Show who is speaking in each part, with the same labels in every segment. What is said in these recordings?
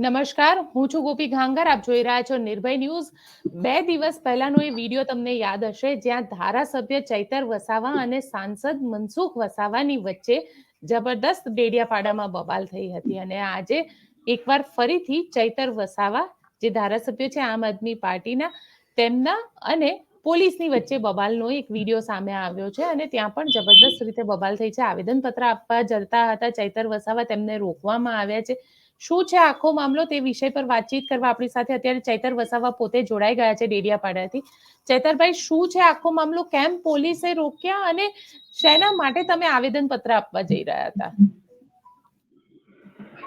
Speaker 1: નમસ્કાર, હું છું ગોપી ઘાંગર, આપ જોઈ રહ્યા છો નિર્ભય ન્યૂઝ. બે દિવસ પહેલાનો એ વીડિયો તમને યાદ હશે, જ્યાં ધારાસભ્ય ચૈતર વસાવા અને સાંસદ મનસુખ વસાવાની વચ્ચે જબરદસ્ત ડેડિયાપાડામાં બબાલ થઈ હતી અને આજે એકવાર ફરીથી ચૈતર વસાવા, જે ધારાસભ્ય છે આમ આદમી પાર્ટીના, તેમના અને પોલીસની વચ્ચે બબાલનો એક વીડિયો સામે આવ્યો છે અને ત્યાં પણ જબરદસ્ત રીતે બબાલ થઈ છે. આવેદનપત્ર આપવા જતા હતા ચૈતર વસાવા, તેમને રોકવામાં આવ્યા છે. શું છે આખો મામલો તે વિષય પર વાતચીત કરવા આપણી સાથે? અત્યારે ચૈતર વસાવા પોતે જોડાઈ ગયા છે ડેડિયાપાડાથી. ચૈતરભાઈ, શું છે આખો મામલો? કેમ પોલીસે રોક્યા અને શેના માટે તમે આવેદન પત્ર આપવા જઈ રહ્યા હતા?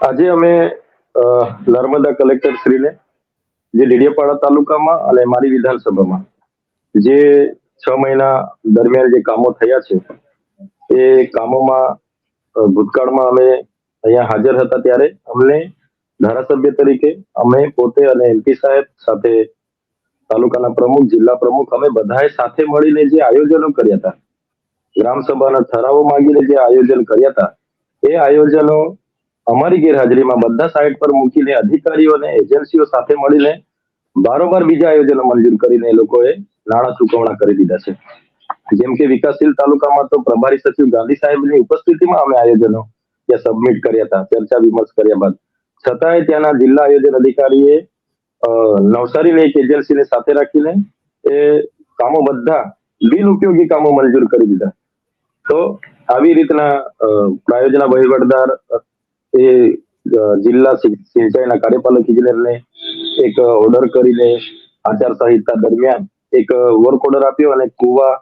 Speaker 2: આજે અમે નર્મદા કલેક્ટર શ્રીને જે ડેડિયાપાડા તાલુકામાં અને મારી વિધાનસભામાં જે છ મહિના દરમિયાન જે કામો થયા છે, એ કામોમાં ભૂતકાળમાં અમે અહીંયા હાજર હતા ત્યારે અમને ધારાસભ્ય તરીકે અમે પોતે અને એમપી સાહેબ સાથે તાલુકાના પ્રમુખ, જિલ્લા પ્રમુખ, અમે બધાએ સાથે મળીને જે આયોજનો કર્યા હતા, ગ્રામ સભાના ઠરાવો માંગીને જે આયોજન કર્યા હતા, એ આયોજનો અમારી ગેરહાજરીમાં બધા સાઇટ પર મૂકીને અધિકારીઓ અને એજન્સીઓ સાથે મળીને બારોબાર બીજા આયોજનો મંજૂર કરીને એ લોકોએ નાણાં ચૂકવણા કરી દીધા છે. જેમ કે વિકાસશીલ તાલુકામાં તો પ્રભારી સચિવ ગાંધી સાહેબની ઉપસ્થિતિમાં અમે આયોજનો ત્યાં સબમિટ કર્યા હતા, ચર્ચા વિમર્શ કર્યા બાદ. છતાંય ત્યાંના જિલ્લા આયોજન અધિકારીએ નવસારીની એક એજન્સીને સાથે રાખીને એ કામો બધા બિનઉપયોગી કામો મંજૂર કરી દીધા. તો આવી રીતના પ્રાયોજના વહીવટદાર, એ જિલ્લા સિંચાઈના કાર્યપાલક ઇજનેરને એક ઓર્ડર કરીને આચાર સંહિતા દરમિયાન એક વર્ક ઓર્ડર આપ્યો અને કુવા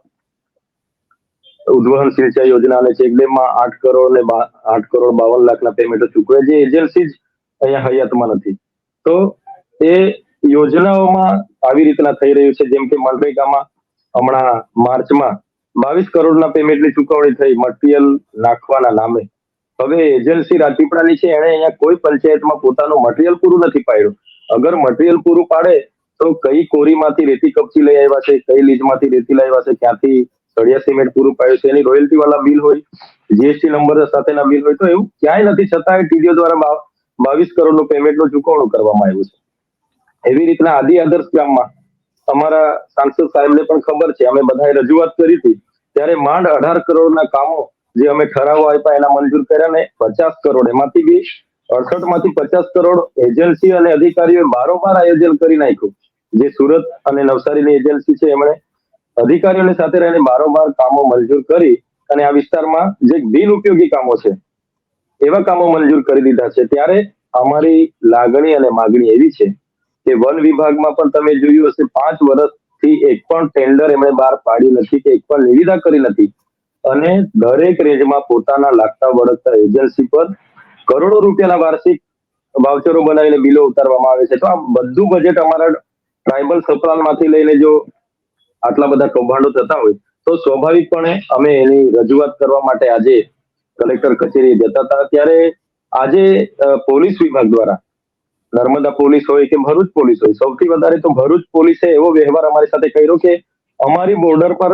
Speaker 2: ઉદ્વહન સિંચાઈ યોજના અને ચેકડેમમાં આઠ કરોડ ને આઠ કરોડ બાવન લાખના પેમેન્ટો ચૂકવે જે એજન્સી જ અહીંયા હયાતમાં નથી. તો એ યોજનાઓમાં આવી રીતના થઈ રહ્યું છે. જેમ કે મનરેગામાં હમણાં માર્ચમાં બાવીસ કરોડના પેમેન્ટની ચુકવણી થઈ મટીરિયલ નાખવાના નામે. હવે એજન્સી રાજપીપળાની છે. એણે અહીંયા કોઈ પંચાયતમાં પોતાનું મટીરિયલ પૂરું નથી પાડ્યું. અગર મટીરિયલ પૂરું પાડે તો કઈ કોરીમાંથી રેતી કપચી લઈ આવ્યા છે, કઈ લીજમાંથી રેતી લાવ્યા છે, ક્યાંથી સળિયા સિમેન્ટ પૂરું પાડ્યું છે. એની રોયલ્ટી વાળા બિલ હોય જીએસટી નંબર સાથેના બિલ હોય, તો એવું ક્યાંય નથી. છતાં ટીડીઓ દ્વારા બાવીસ કરોડનું પેમેન્ટનું ચૂકવણું કરવામાં આવ્યું છે. એવી રીતના આદિ આદર્શ ગામમાં અમારા સાંસદ સાહેબને પણ ખબર છે. અમે બધાએ રજૂઆત કરી હતી. ત્યારે માંડ અઢાર કરોડના કામો જે અમે ઠરાવો આપ્યા એના મંજૂર કર્યા ને પચાસ કરોડ. એમાંથી બી અડસઠમાંથી પચાસ કરોડ એજન્સી અને અધિકારીઓએ બારોબાર આયોજન કરી નાખ્યું. જે સુરત અને નવસારીની એજન્સી છે, એમણે અધિકારીઓની સાથે રહીને બારોબાર કામો મંજૂર કરી અને આ વિસ્તારમાં જે બિનઉપયોગી કામો છે, એવા કામો મંજૂર કરી દીધા છે. ત્યારે અમારી લાગણી અને માગણી એવી છે કે વન વિભાગમાં પણ તમે જોયું હશે, પાંચ વર્ષથી એક પણ ટેન્ડર એમણે બહાર પાડ્યું નથી કે એક પણ નિવિદા કરી નથી. અને દરેક રેન્જમાં પોતાના લાગતા વળગતા એજન્સી પર કરોડો રૂપિયાના વાર્ષિક વાઉચરો બનાવીને બિલો ઉતારવામાં આવે છે. તો આ બધું બજેટ અમારા ટ્રાઇબલ સપ્લાનમાંથી લઈને જો આટલા બધા કૌભાંડો થતા હોય, તો સ્વાભાવિકપણે અમે એની રજૂઆત કરવા માટે આજે કલેક્ટર કચેરીએ જતા હતા. ત્યારે આજે પોલીસ વિભાગ દ્વારા, નર્મદા પોલીસ હોય કે ભરૂચ પોલીસ હોય, સૌથી વધારે તો ભરૂચ પોલીસે એવો વ્યવહાર અમારી સાથે કર્યો કે અમારી બોર્ડર પર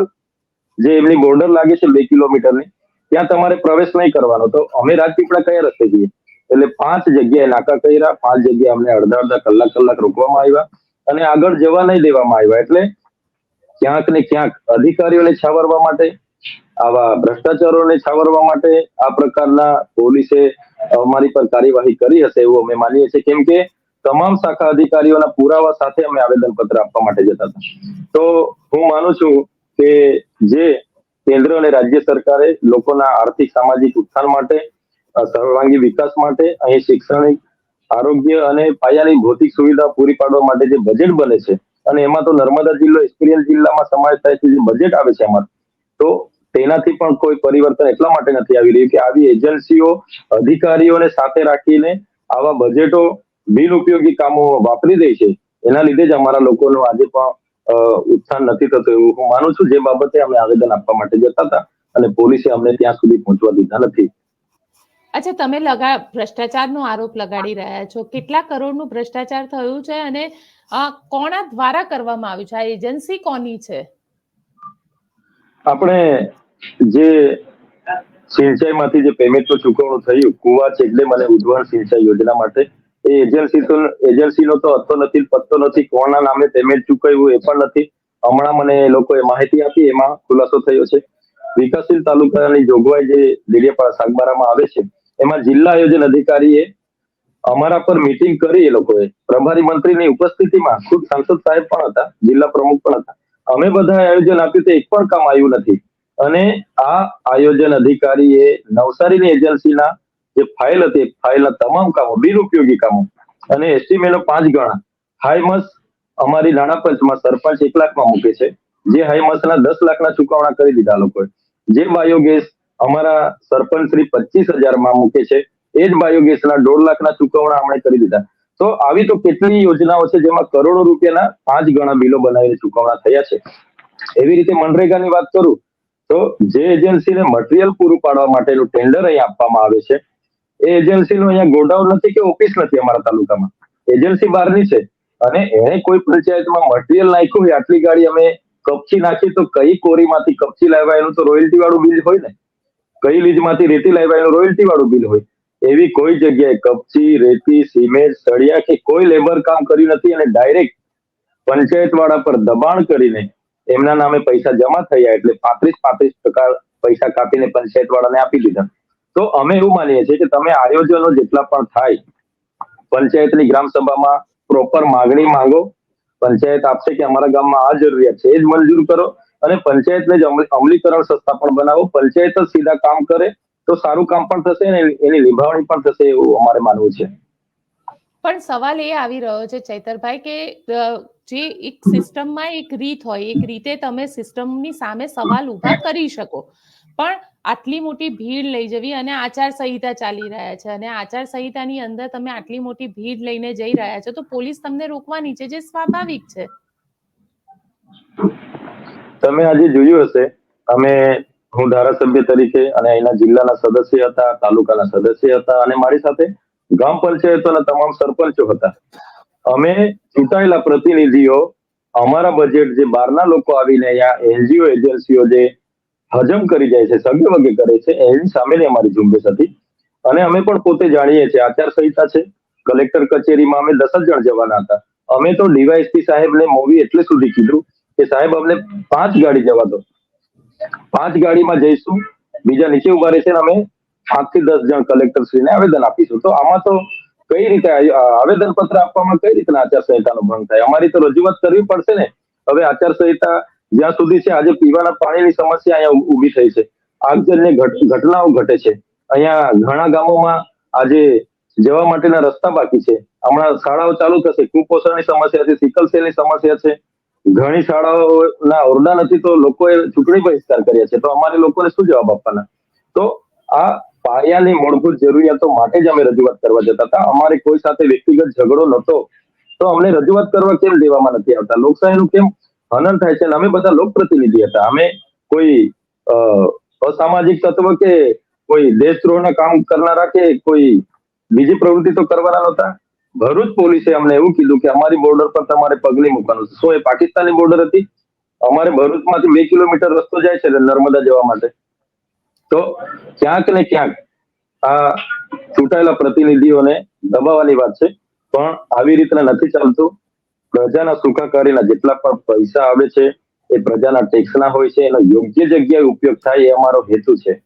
Speaker 2: જે એમની બોર્ડર લાગે છે બે કિલોમીટરની, ત્યાં તમારે પ્રવેશ નહીં કરવાનો. તો અમે રાજપીપળા કયા રસ્તે જઈએ? એટલે પાંચ જગ્યાએ નાકા કર્યા, પાંચ જગ્યાએ અમને અડધા અડધા કલાક કલાક રોકવામાં આવ્યા અને આગળ જવા નહીં દેવામાં આવ્યા. એટલે ક્યાંક ને ક્યાંક અધિકારીઓને છાવરવા માટે, આવા ભ્રષ્ટાચારોને છાવરવા માટે આ પ્રકારના પોલીસે અમારી પર કાર્યવાહી કરી હશે એવું અમે માનીએ છીએ. કેમ કે તમામ શાખા અધિકારીઓના પુરાવા સાથે અમે આવેદન પત્ર આપવા માટે જતા હતા. તો હું માનું છું કે જે કેન્દ્ર અને રાજ્ય સરકારે લોકોના આર્થિક, સામાજિક ઉત્થાન માટે સર્વાંગી વિકાસ માટે, અહીં શૈક્ષણિક, આરોગ્ય અને પાયાની ભૌતિક સુવિધા પૂરી પાડવા માટે જે બજેટ બને છે અને એમાં તો નર્મદા જિલ્લો એક્સપિરિયન્સ જિલ્લામાં સમાવેશ થાય છે, જે બજેટ આવે છે એમાં. તો તેનાથી પણ કોઈ પરિવર્તન એટલા માટે નથી આવી રહ્યું કે આવી એજન્સીઓ અધિકારીઓને સાથે રાખીને આવા બજેટો બિનઉપયોગી કામો વાપરી દે છે. એના લીધે જ અમારા લોકોનું આજે પણ ઉત્થાન નથી થતું એવું હું માનું છું. જે બાબતે અમે આવેદન આપવા માટે જતા હતા અને પોલીસે અમને ત્યાં સુધી પહોંચવા દીધા નથી.
Speaker 1: અચ્છા, તમે લગા, ભ્રષ્ટાચારનો આરોપ લગાડી રહ્યા છો. કેટલા કરોડનું ભ્રષ્ટાચાર થયું છે અને અ, કોના દ્વારા કરવામાં આવ્યું છે? આ એજન્સી કોની છે?
Speaker 2: આપણે જે સિંચાઈમાંથી જે પેમેન્ટનું ચૂકવણું થયું કુવા ચેકડેમ અને ઉદ્વહન સિંચાઈ યોજના માટે એ એજન્સી તો એજન્સીનો તો હતો નથી પત્તો નથી કોના નામે પેમેન્ટ ચૂકવ્યું એ પણ નથી. હમણાં મને એ લોકોએ માહિતી આપી એમાં ખુલાસો થયો છે. વિકાસશીલ તાલુકાની જોગવાઈ જે દેડિયાપાડા સાગબારામાં આવે છે એમાં જિલ્લા આયોજન અધિકારીએ અમારા પર મીટિંગ કરી એ લોકોએ. પ્રભારી મંત્રીની ઉપસ્થિતિમાં ખુદ સાંસદ સાહેબ પણ હતા, જિલ્લા પ્રમુખ પણ હતા. અમે બધા આયોજન આપ્યું તો એક પણ કામ આવ્યું નથી. અને આ આયોજન અધિકારીએ નવસારીની એજન્સીના જે ફાઇલ હતી ફાઇલના તમામ કામો, બિનઉપયોગી કામો, અને એસ્ટિમેટનો પાંચ ગણા હાઈમસ અમારી નાણા પંચમાં સરપંચ એક લાખમાં મૂકે છે. જે હાઈમસના દસ લાખના ચુકવણા કરી દીધા લોકોએ. જે બાયોગેસ અમારા સરપંચ શ્રી પચીસ હજારમાં મૂકે છે એ જ બાયોગેસના દોઢ લાખના ચુકવણા આપણે કરી દીધા. તો આવી તો કેટલી યોજનાઓ છે જેમાં કરોડો રૂપિયાના પાંચ ગણા બિલો બનાવીને ચુકવણા થયા છે. એવી રીતે મનરેગાની વાત કરું, તો જે એજન્સીને મટીરિયલ પૂરું પાડવા માટેનું ટેન્ડર અહીં આપવામાં આવે છે, એ એજન્સીનું અહીંયા ગોડાઉન નથી કે ઓફિસ નથી અમારા તાલુકામાં. એજન્સી બહારની છે અને એને કોઈ પંચાયતમાં મટીરિયલ નાખ્યું હોય, આટલી ગાડી અમે કપચી નાખી, તો કઈ કોરીમાંથી કપચી લાવવા એનું તો રોયલ્ટી વાળું બિલ હોય ને? કઈ લીજમાંથી રેતી લાવ્યા એનું રોયલ્ટી વાળું બિલ હોય? એવી કોઈ જગ્યાએ કપચી, રેતી, સિમેન્ટ, સળિયા કે કોઈ લેબર કામ કર્યું નથી અને ડાયરેક્ટ પંચાયત વાળા પર દબાણ કરીને એમના નામે પૈસા જમા થયા એટલે પાંત્રીસ પાંત્રીસ ટકા પૈસા કાપીને પંચાયત વાળાને આપી દીધા. તો અમે એવું માનીએ છીએ કે તમે આયોજનો જેટલા પણ થાય, પંચાયતની ગ્રામ સભામાં પ્રોપર માગણી માંગો, પંચાયત આપશે કે અમારા ગામમાં આ જરૂરિયાત છે, એ જ મંજૂર કરો અને પંચાયતને જ અમલીકરણ સંસ્થા પણ બનાવો, પંચાયત જ સીધા કામ કરે તો સારું કામ પણ થશે અને એની નિભાવણી પણ થશે એવું અમારે માનવું છે.
Speaker 1: પણ સવાલ એ આવી રહ્યો છે ચૈતરભાઈ કે જે એક સિસ્ટમમાં એક રીત હોય એક રીતે તમે સિસ્ટમની સામે સવાલ ઊભા કરી શકો. પણ આટલી મોટી ભીડ લઈ જવી અને આચાર સંહિતા ચાલી રહ્યા છે અને આચાર સંહિતાની અંદર તમે આટલી મોટી ભીડ લઈને જઈ રહ્યા છો તો પોલીસ તમને રોકવાની છે જે સ્વાભાવિક છે?
Speaker 2: તમે આજે જોયું હશે અમે હું ધારાસભ્ય તરીકે અને અહીંના જિલ્લાના સદસ્ય હતા, તાલુકાના સદસ્ય હતા અને મારી સાથે ગ્રામ પંચાયતોના તમામ સરપંચો હતા. અમે ચૂંટાયેલા પ્રતિનિધિઓ, અમારા બજેટ જે બહારના લોકો આવીને અહીંયા એનજીઓ એજન્સીઓ જે હજમ કરી જાય છે સગે વગે કરે છે, એની સામેની અમારી ઝુંબેશ હતી. અને અમે પણ પોતે જાણીએ છીએ, આચાર સંહિતા છે. કલેક્ટર કચેરીમાં અમે દસ જ જણ જવાના હતા. અમે તો ડીવાયએસપી સાહેબને મૂવી એટલે સુધી કીધું કે સાહેબ, અમને પાંચ ગાડી જવા દો. પાંચ ગાડીમાં જઈશું. બીજા નીચે ઊભા રહેશે ને અમે પાંચથી દસ જણ કલેક્ટર શ્રીને આવેદન આપીશું. તો આમાં તો કઈ રીતે આવેદન પત્ર આપવામાં કઈ રીતના આચાર સંહિતાનો ભંગ થાય? અમારી તો રજૂઆત કરવી પડશે ને. હવે આચાર સંહિતા જ્યાં સુધી છે, આજે પીવાના પાણીની સમસ્યા અહીંયા ઊભી થઈ છે. આગજન્ય ઘટ- ઘટનાઓ ઘટે છે. અહીંયા ઘણા ગામોમાં આજે જવા માટેના રસ્તા બાકી છે. હમણાં શાળાઓ ચાલુ થશે. કુપોષણની સમસ્યા છે, સિકલ સેલની સમસ્યા છે. ઘણી શાળાઓના ઓરડા નથી તો લોકોએ ચૂંટણી બહિષ્કાર કર્યા છે. તો અમારે લોકોને શું જવાબ આપવાના? તો આ પાયાની મૂળભૂત જરૂરિયાતો માટે જ અમે રજૂઆત કરવા જતા હતા. અમારે કોઈ સાથે વ્યક્તિગત ઝઘડો નહોતો. તો અમને રજૂઆત કરવા કેમ દેવામાં નથી આવતા? લોકશાહીનું કેમ હનન થાય છે? અમે બધા લોકપ્રતિનિધિ હતા. અમે કોઈ અસામાજિક તત્વ કે કોઈ દેશદ્રોહના કામ કરનારા કે કોઈ બીજી પ્રવૃત્તિ તો કરવાના નહોતા? ભરૂચ પોલીસે અમને એવું કીધું કે અમારી બોર્ડર પર તમારે પગલી મૂકવાનું છે. શું એ પાકિસ્તાની બોર્ડર હતી? અમારે ભરૂચમાંથી બે કિલોમીટર રસ્તો જાય છે નર્મદા જવા માટે. તો ક્યાંક ને ક્યાંક આ ચૂંટાયેલા પ્રતિનિધિઓને દબાવવાની વાત છે. પણ આવી રીતના નથી ચાલતું. પ્રજાના સુખાકારીના જેટલા પણ પૈસા આવે છે, એ પ્રજાના ટેક્સના હોય છે, એનો યોગ્ય જગ્યાએ ઉપયોગ થાય એ અમારો હેતુ છે.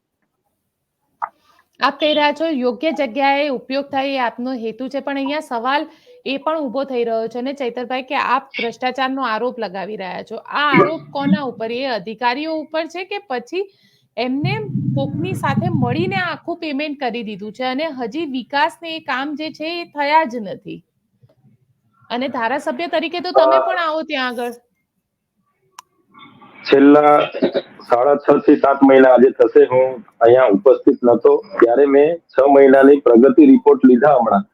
Speaker 1: આપ કહી રહ્યા છો યોગ્ય જગ્યાએ ઉપયોગ થાય એ આપનો હેતુ છે પણ અહીંયા સવાલ એ પણ ઊભો થઈ રહ્યો છે ને ચૈતરભાઈ કે આપ ભ્રષ્ટાચારનો આરોપ લગાવી રહ્યા છો. આ આરોપ કોના ઉપર? એ અધિકારીઓ ઉપર છે કે પછી એમને કોકની સાથે મળીને આખું પેમેન્ટ કરી દીધું છે? અને હજી વિકાસને એ કામ જે છે એ થયા જ નથી. અને ધારાસભ્ય તરીકે તો તમે પણ આવો ત્યાં આગળ.
Speaker 2: છેલ્લા સાડા છ થી સાત મહિના આજે થશે. હું અહીંયા ઉપસ્થિત નતો. ત્યારે મેં છ મહિનાની પ્રગતિ રિપોર્ટ લીધા હમણાં.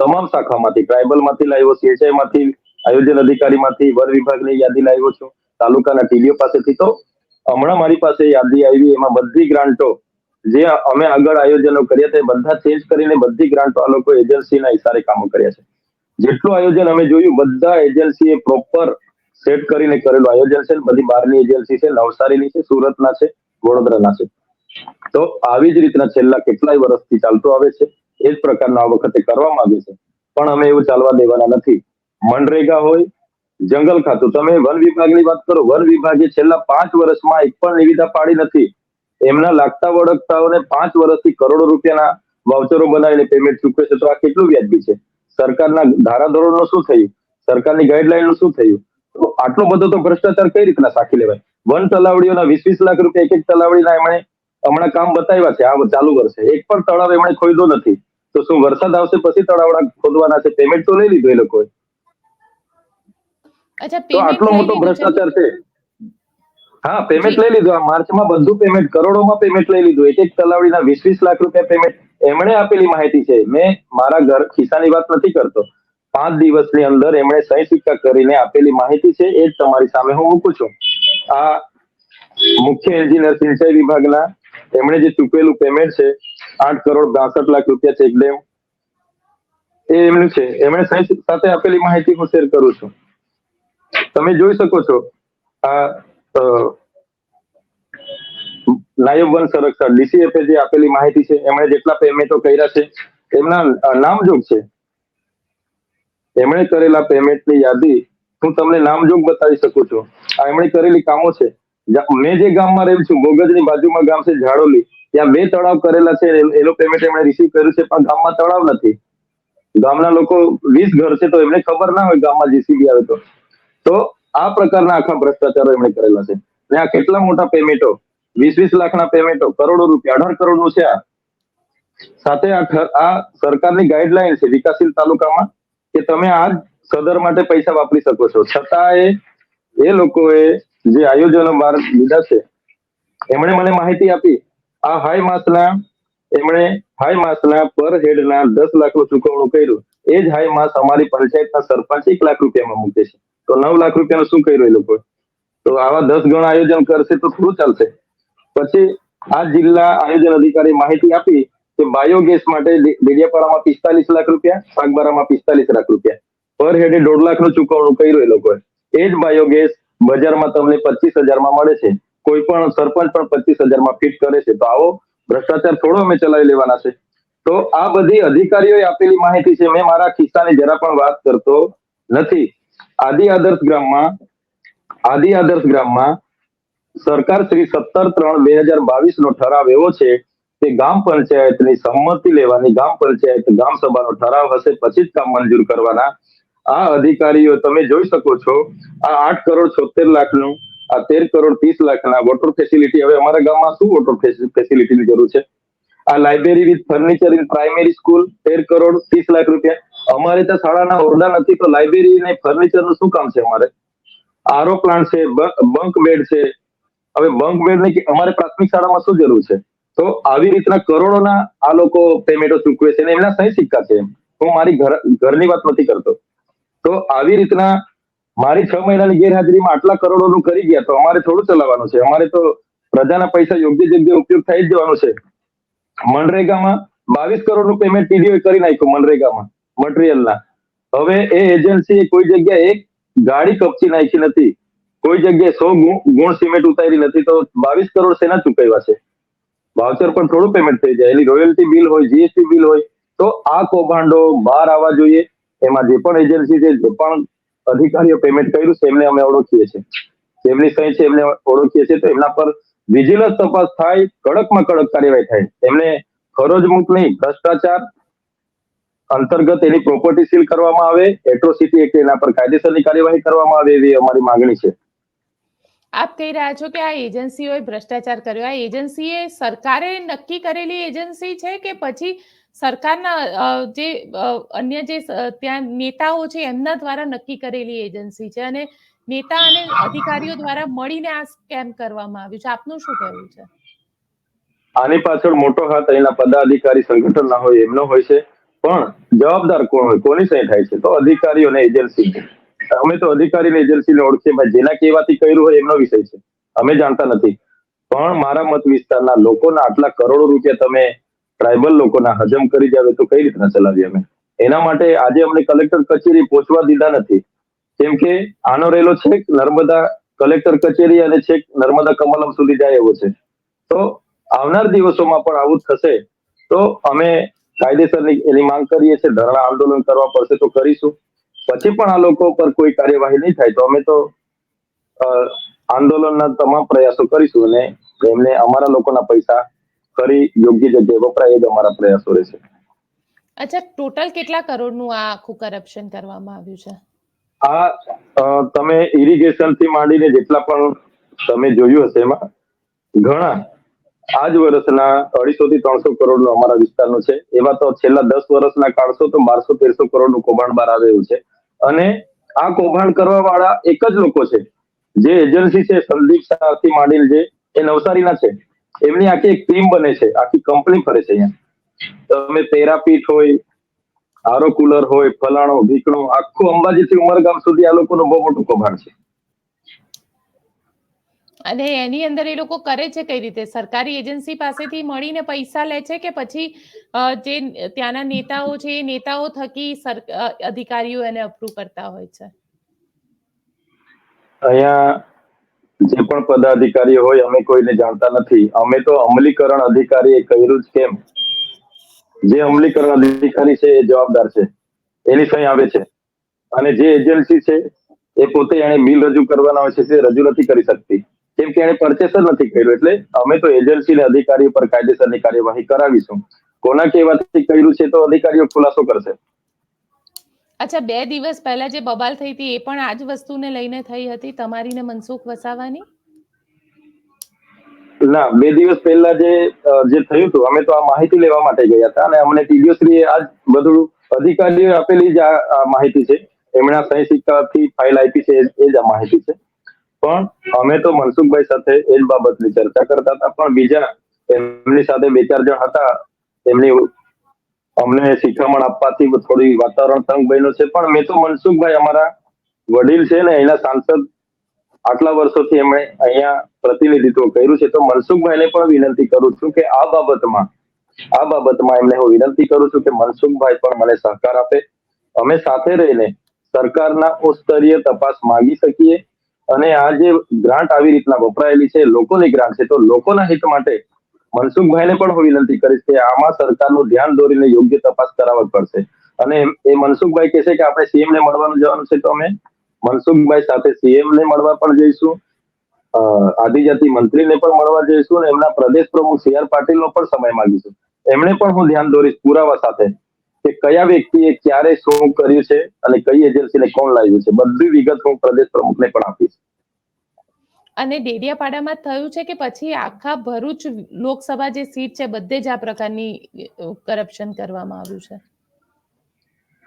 Speaker 2: તમામ શાખામાંથી ટ્રાઇબલમાંથી લાવ્યો સીએચઆઈ માંથી આયોજન અધિકારી માંથી વન વિભાગની યાદી લાવ્યો છું, તાલુકાના ટીડીઓ પાસેથી. તો હમણાં મારી પાસે યાદી આવી, એમાં બધી ગ્રાન્ટો જે અમે આગળ આયોજનો કર્યા તે બધા ચેન્જ કરીને બધી ગ્રાન્ટો આ લોકો એજન્સીના ઇશારે કામો કર્યા છે. જેટલું આયોજન અમે જોયું, બધા એજન્સીએ પ્રોપર સેટ કરીને કરેલું આયોજન છે. બધી બહારની એજન્સી છે, નવસારીની છે, સુરતના છે, વડોદરાના છે. તો આવી જ રીતના છેલ્લા કેટલાય વર્ષથી ચાલતું આવે છે. એ જ પ્રકારનું આ વખતે કરવામાં માંગે છે. પણ અમે એવું ચાલવા દેવાના નથી. મનરેગા હોય, જંગલ ખાતું. તમે વન વિભાગની વાત કરો, વન વિભાગે છેલ્લા પાંચ વર્ષમાં એક પણ નિવિદા પાડી નથી. એમના લાગતા વળગતાઓને પાંચ વર્ષથી કરોડો રૂપિયાના વાઉચરો બનાવીને પેમેન્ટ ચૂકવે છે. તો આ કેટલું વ્યાજબી છે? સરકારના ધારાધોરણનું શું થયું? સરકારની ગાઈડલાઈનનું શું થયું? આટલો બધો તો ભ્રષ્ટાચાર કઈ રીતના સાખી લેવાય? વન તલાવડીઓના વીસ વીસ લાખ રૂપિયા એક એક તલાવડીના એમણે હમણાં કામ બતાવ્યા છે આ ચાલુ વર્ષે. એક પણ તળાવ એમણે ખોદ્યો નથી. તો શું વરસાદ આવશે પછી તળાવડા ખોદવાના છે? પેમેન્ટ તો લઈ લીધું એ લોકોએ. તો આટલો મોટો ભ્રષ્ટાચાર છે. હા પેમેન્ટ લઈ લીધું. આ માર્ચમાં બધું પેમેન્ટ કરોડોમાં પેમેન્ટ લઈ લીધું. એક એક તલાવડીના વીસ વીસ લાખ રૂપિયા પેમેન્ટ એમણે આપેલી માહિતી છે. મેં મારા ઘર ખિસ્સાની વાત નથી કરતો. પાંચ દિવસની અંદર એમણે સહી સિક્કા કરીને આપેલી માહિતી છે, એ જ તમારી સામે હું મૂકું છું. આ મુખ્ય એન્જિનિયર સિંચાઈ વિભાગના એમણે જે ચૂકવેલું પેમેન્ટ છે, આઠ કરોડ બાસઠ લાખ રૂપિયા ચેક ડેમ એ એમનું છે. એમણે સહી સાથે આપેલી માહિતી હું શેર કરું છું. તમે જોઈ શકો છો, આ નાયબ વન સંરક્ષક ડીસીએફ જે આપેલી માહિતી છે, એમણે જેટલા પેમેન્ટો કર્યા છે, એમના નામજોગ છે. એમણે કરેલા પેમેન્ટની યાદી હું તમને નામજોગ બતાવી શકું છું. આ એમણે કરેલી કામો છે. મેં જે ગામમાં રહેલું છું, બોગજની બાજુમાં ગામ છે ઝાડોલી. ત્યાં બે તળાવ કરેલા છે એનું પેમેન્ટ એમણે રિસીવ કર્યું છે, પણ ગામમાં તળાવ નથી. ગામના લોકો વીસ ઘર છે, તો એમને ખબર ના હોય ગામમાં જીસીબી આવે તો. તો આ પ્રકારના આખા ભ્રષ્ટાચારો એમણે કરેલા છે. ને આ કેટલા મોટા પેમેન્ટો વીસ વીસ લાખના પેમેન્ટો કરોડો રૂપિયા, અઢાર કરોડનું છે આ. સાથે આ સરકારની ગાઈડલાઈન છે વિકાસશીલ તાલુકામાં. કે તમે આ સદર માટે પૈસા વાપરી શકો છો. છતાં એ લોકોએ જે આયોજનો બહાર લીધા છે, એમણે મને માહિતી આપી. આ હાઈ માસના, એમણે હાઈ માસના પર હેડના દસ લાખનું ચૂકવણું કર્યું. એ જ હાઈ માસ અમારી પંચાયતના સરપંચ એક લાખ રૂપિયામાં મૂકે છે. તો નવ લાખ રૂપિયાનું શું કર્યું એ લોકો તો આવા દસ ગણા આયોજન કરશે તો થોડું ચાલશે. પછી આ જિલ્લા આયોજન અધિકારી માહિતી આપી કે બાયોગેસ માટે ડેડિયાપાડામાં પિસ્તાલીસ લાખ રૂપિયા, સાગબારામાં પિસ્તાલીસ લાખ રૂપિયા. પર હેડે દોઢ લાખનું ચૂકવણું કર્યું એ લોકોએ. એ જ બાયોગેસ બજારમાં તમને પચીસ હજારમાં મળે છે. કોઈ પણ સરપંચ પણ પચીસ હજારમાં ફિટ કરે છે. તો આવો ભ્રષ્ટાચાર થોડો અમે ચલાવી લેવાના છે. તો આ બધી અધિકારીઓએ આપેલી માહિતી છે. મેં મારા ખિસ્સાની જરા પણ વાત કરતો નથી. આદિ આદર્શ ગ્રામમાં, આદિ આદર્શ ગ્રામમાં સરકાર શ્રી સત્તર ત્રણ બે હજાર બાવીસ નો ઠરાવ એવો છે કે ગામ પંચાયતની સંમતિ લેવાની, ગામ પંચાયત, ગામ સભાનો ઠરાવ હશે, પછી જ કામ મંજૂર કરવાના. આ અધિકારીઓ તમે જોઈ શકો છો, આ આઠ કરોડ છોતેર લાખનું, આ તેર કરોડ ત્રીસ લાખના વોટર ફેસિલિટી, હવે અમારા ગામમાં શું વોટર ફેસિલિટીની જરૂર છે? આ library with furniture in primary school, તેર કરોડ ત્રીસ લાખ રૂપિયા. અમારે ત્યાં શાળાના ઓરડા નથી, તો લાઇબ્રેરી ને ફર્નિચરનું શું કામ છે અમારે? આરો પ્લાન્ટ છે બંક બેડ છે. હવે બંક બેડની અમારે પ્રાથમિક શાળામાં શું જરૂર છે? તો આવી રીતના કરોડોના આ લોકો પેમેન્ટો ચૂકવે છે એમના સહી સિક્કા છે હું મારી ઘર, ઘરની વાત નથી કરતો. તો આવી રીતના મારી છ મહિનાની ગેરહાજરીમાં આટલા કરોડોનું કરી ગયા તો અમારે થોડું ચલાવવાનું છે. અમારે તો પ્રજાના પૈસા યોગ્ય જગ્યાએ ઉપયોગ થઈ જ જવાનો છે. મનરેગામાં બાવીસ કરોડનું પેમેન્ટ ટીડીઓ કરી નાખ્યું મનરેગામાં મટીરિયલના હવે એ એજન્સીએ કોઈ જગ્યાએ એક ગાડી કપચી નાખી નથી. કોઈ જગ્યાએ સો ગુણ સિમેન્ટ ઉતારી નથી તો બાવીસ કરોડ શેના ચૂકવ્યા છે. વાઉચર પર થોડું પેમેન્ટ થઈ જાય. એની રોયલ્ટી બિલ હોય જીએસટી બિલ હોય, તો આ કૌભાંડો બહાર આવવા જોઈએ. એમાં જે પણ એજન્સી છે, જે પણ અધિકારીઓ પેમેન્ટ કર્યું છે, એમને અમે ઓળખીએ છીએ. જેમની સહી છે, એમને ઓળખીએ છીએ, તો એમના પર વિજિલન્સ તપાસ થાય, કડકમાં કડક કાર્યવાહી થાય. એમને ફરજ મુક્ત નહીં, ભ્રષ્ટાચાર અંતર્ગત એની પ્રોપર્ટી સીલ કરવામાં આવે એટ્રોસિટી એક્ટ એના પર કાયદેસરની કાર્યવાહી કરવામાં આવે, એવી અમારી માંગણી છે.
Speaker 1: આપ કહી રહ્યા છો કે આ એજન્સીઓએ ભ્રષ્ટાચાર કર્યો. આ એજન્સીએ સરકારે નક્કી કરેલી એજન્સી છે કે પછી સરકારના જે અન્ય જે ત્યાં નેતાઓ છે એમના દ્વારા નક્કી કરેલી એજન્સી છે અને નેતા અને અધિકારીઓ દ્વારા મળીને આ સ્કેમ કરવામાં આવ્યું છે. આપનું શું કહેવું છે?
Speaker 2: આની પાછળ મોટો હાથ અહીંના પદાધિકારી સંગઠનના હોય એમનો હોય છે. પણ જવાબદાર કોણ હોય? કોની સહી થાય છે? તો અધિકારીઓ અને એજન્સી અમે તો અધિકારી અને એજન્સીને ઓળખીએ જેના કહેવાથી કર્યું હોય એમનો વિષય છે. અમે જાણતા નથી. પણ મારા મત વિસ્તારના લોકોના આટલા કરોડો રૂપિયા તમે ટ્રાઇબલ લોકોના હજમ કરી જાવે તો કઈ રીતના ચલાવીએ અમે? એના માટે આજે અમને કલેક્ટર કચેરી પહોંચવા દીધા નથી. કેમ કે આનો રહેલો છેક નર્મદા કલેક્ટર કચેરી અને છેક નર્મદા કમલમ સુધી જાય એવો છે. તો આવનાર દિવસોમાં પણ આવું જ થશે. તો અમે કાયદેસરની એની માંગ કરીએ છીએ. ધરણા આંદોલન કરવા પડશે તો કરીશું. પછી પણ આ લોકો પર કોઈ કાર્યવાહી નહીં થાય. તો અમે તો આંદોલનના તમામ પ્રયાસો કરીશું અને એમને અમારા લોકોના પૈસા ફરી યોગ્ય જગ્યાએ વપરાય એ જ અમારા પ્રયાસો રહેશે.
Speaker 1: અચ્છા ટોટલ કેટલા કરોડનું આ આખું કરપ્શન કરવામાં આવ્યું છે?
Speaker 2: આ તમે ઇરિગેશનથી માંડીને જેટલા પણ તમે જોયું હશે એમાં ઘણા આ જ વર્ષના અઢીસો થી ત્રણસો કરોડનું અમારા વિસ્તારનું છે. એવા તો છેલ્લા દસ વર્ષના કાળસો તો બારસો તેરસો કરોડનું કૌભાંડ બહાર આવેલું છે. અને આ કૌભાંડ કરવા વાળા એક જ લોકો છે. જે એજન્સી છે, સંદીપ શાહથી માંડીને જે એ નવસારીના છે. એમની આખી એક ટીમ બને છે. આખી કંપની ફરે છે અહીંયા. તમે પેરાપીઠ હોય, આરો કુલર હોય, ફલાણો ઢીકણો આખું અંબાજી થી ઉમરગામ સુધી આ લોકોનું બહુ મોટું કૌભાંડ છે.
Speaker 1: અને એની અંદર એ લોકો કરે છે કઈ રીતે? સરકારી એજન્સી પાસેથી મળીને પૈસા લે છે કે પછી જે ત્યાંના નેતાઓ છે એ નેતાઓ થકી અધિકારીઓ એને અપ્રૂવ કરતા હોય છે?
Speaker 2: અહીંયા જે પણ પદાધિકારી હોય અમે કોઈને જાણતા નથી. અમે તો અમલીકરણ અધિકારી એ કર્યું જ કેમ? જે અમલીકરણ અધિકારી છે એ જવાબદાર છે. એની સહી આવે છે. અને જે એજન્સી છે એ પોતે એને બિલ રજૂ કરવાના હોય છે તે રજૂ નથી કરી શકતી. કેમ કે એને પરચેસ જ નથી કર્યું. એટલે અમે તો એજન્સી ને અધિકારીઓ પર કાયદેસરની કાર્યવાહી કરાવીશું. કોના કહેવાથી કર્યું છે તો અધિકારીઓ ખુલાસો કરશે.
Speaker 1: અચ્છા બે દિવસ પહેલા જે બબાલ થઈ હતી એ પણ આ જ વસ્તુને લઈને થઈ હતી તમારી ને મનસુખ વસાવાની?
Speaker 2: ના બે દિવસ પહેલા જે જે થયું હતું અમે તો આ માહિતી લેવા માટે ગયા હતા અને અમને ટીડીઓશ્રીએ આ જ બધું અધિકારીઓ આપેલી જ આ માહિતી છે. એમના સહી સિક્કાથી ફાઇલ આપી છે એ જ આ માહિતી છે. પણ અમે તો મનસુખભાઈ સાથે એ બાબતની ચર્ચા કરતા હતા, પણ બીજા એમની સાથે બે ચાર જણ હતા, એમની અમને શિખામણ આપવાથી થોડી વાતાવરણ તંગ બન્યું છે, પણ મેં તો મનસુખભાઈ અમારા વડીલ છે ને, એના સાંસદ આટલા વર્ષોથી એમણે અહીંયા પ્રતિનિધિત્વ કર્યું છે, તો મનસુખભાઈને પણ વિનંતી કરું છું કે આ બાબતમાં આ બાબતમાં એમને હું વિનંતી કરું છું કે મનસુખભાઈ પણ મને સહકાર આપે. અમે સાથે રહીને સરકારના ઉચ્ચ સ્તરીય તપાસ માંગી શકીએ અને આ જે ગ્રાન્ટ આવી રીતના વપરાયેલી છે, લોકોની ગ્રાન્ટ છે, તો લોકોના હિત માટે મનસુખભાઈને પણ હું વિનંતી કરીશ કે આમાં સરકારનું ધ્યાન દોરીને યોગ્ય તપાસ કરાવવી પડશે. અને એ મનસુખભાઈ કહેશે કે આપણે સીએમ ને મળવાનું જવાનું છે તો અમે મનસુખભાઈ સાથે સીએમ ને મળવા પણ જઈશું. આદિજાતિ મંત્રીને પણ મળવા જઈશું અને એમના પ્રદેશ પ્રમુખ સી આર પાટીલનો પણ સમય માંગીશું. એમણે પણ હું ધ્યાન દોરીશ પુરાવા સાથે. કે કયા વ્યક્તિએ ક્યારે શું કર્યું છે અને કઈ એજન્સીને કોણ લાવ્યું છે? બધી વિગત હું પ્રદેશ પ્રમુખને પણ આપીશ.
Speaker 1: અને ડેડિયાપાડામાં થયું છે કે પછી આખા ભરૂચ લોકસભા જે સીટ છે બધે જ આ પ્રકારની કરપ્શન કરવામાં આવ્યું છે?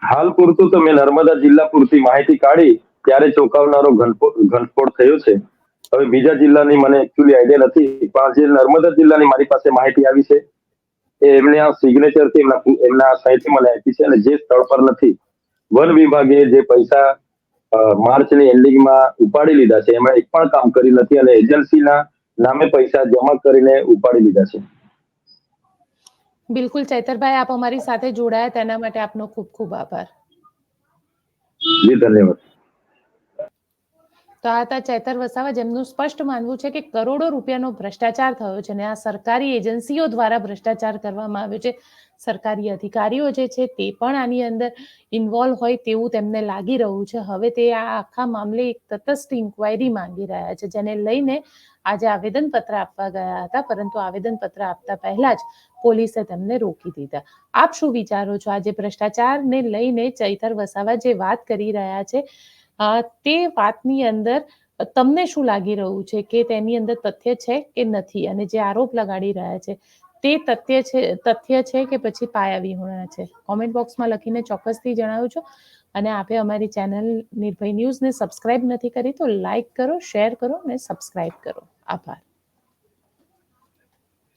Speaker 2: હાલ પૂરતું તો મેં નર્મદા જિલ્લા પૂરતી માહિતી કાઢી ત્યારે ચોંકાવનારો ઘનસ્ફોટ થયો છે. હવે બીજા જિલ્લાની મને એકચ્યુઅલી આઈડિયા નથી પણ જે નર્મદા જિલ્લાની મારી પાસે માહિતી આવી છે. એમને આ સિગ્નેચરથી એમના એમના મને આપી છે અને જે સ્થળ પર નથી વન વિભાગે જે પૈસા માર્ચની એન્ડિંગમાં ઉપાડી લીધા છે એમાં એક પણ કામ કરી નથી અને એજન્સીના નામે પૈસા જમા કરીને ઉપાડી લીધા છે.
Speaker 1: બિલકુલ ચૈતરભાઈ આપ અમારી સાથે જોડાયા તેના માટે આપનો ખૂબ ખૂબ આભાર.
Speaker 2: જી ધન્યવાદ.
Speaker 1: તો આ હતા ચેતર વસાવા, જેમનું સ્પષ્ટ માનવું છે કે કરોડો રૂપિયાનો ભ્રષ્ટાચાર થયો છે અને આ સરકારી એજન્સીઓ દ્વારા ભ્રષ્ટાચાર કરવામાં આવ્યો છે. સરકારી અધિકારીઓ જે છે તે પણ આની અંદર ઇન્વોલ્વ હોય તેવું તેમને લાગી રહ્યું છે. હવે તે આ આખા મામલે એક તટસ્થ ઇન્ક્વાયરી માંગી રહ્યા છે, જેને લઈને આજે આવેદનપત્ર આપવા ગયા હતા, પરંતુ આવેદનપત્ર આપતા પહેલા જ પોલીસે તેમને રોકી દીધા. આપ શું વિચારો છો? આજે ભ્રષ્ટાચારને લઈને ચૈતર વસાવા જે વાત કરી રહ્યા છે તે વાતની અંદર તમને શું લાગી રહ્યું છે? કે તેની અંદર તથ્ય છે કે નથી? અને જે આરોપ લગાડી રહ્યા છે, તે તથ્ય છે તથ્ય છે કે પછી પાયા વિહોણા છે? કોમેન્ટ બોક્સમાં લખીને ચોક્કસથી જણાવજો. અને આપે અમારી ચેનલ નિર્ભય ન્યૂઝને સબસ્ક્રાઇબ નથી કરી તો લાઇક કરો શેર કરો અને સબસ્ક્રાઇબ કરો. આભાર.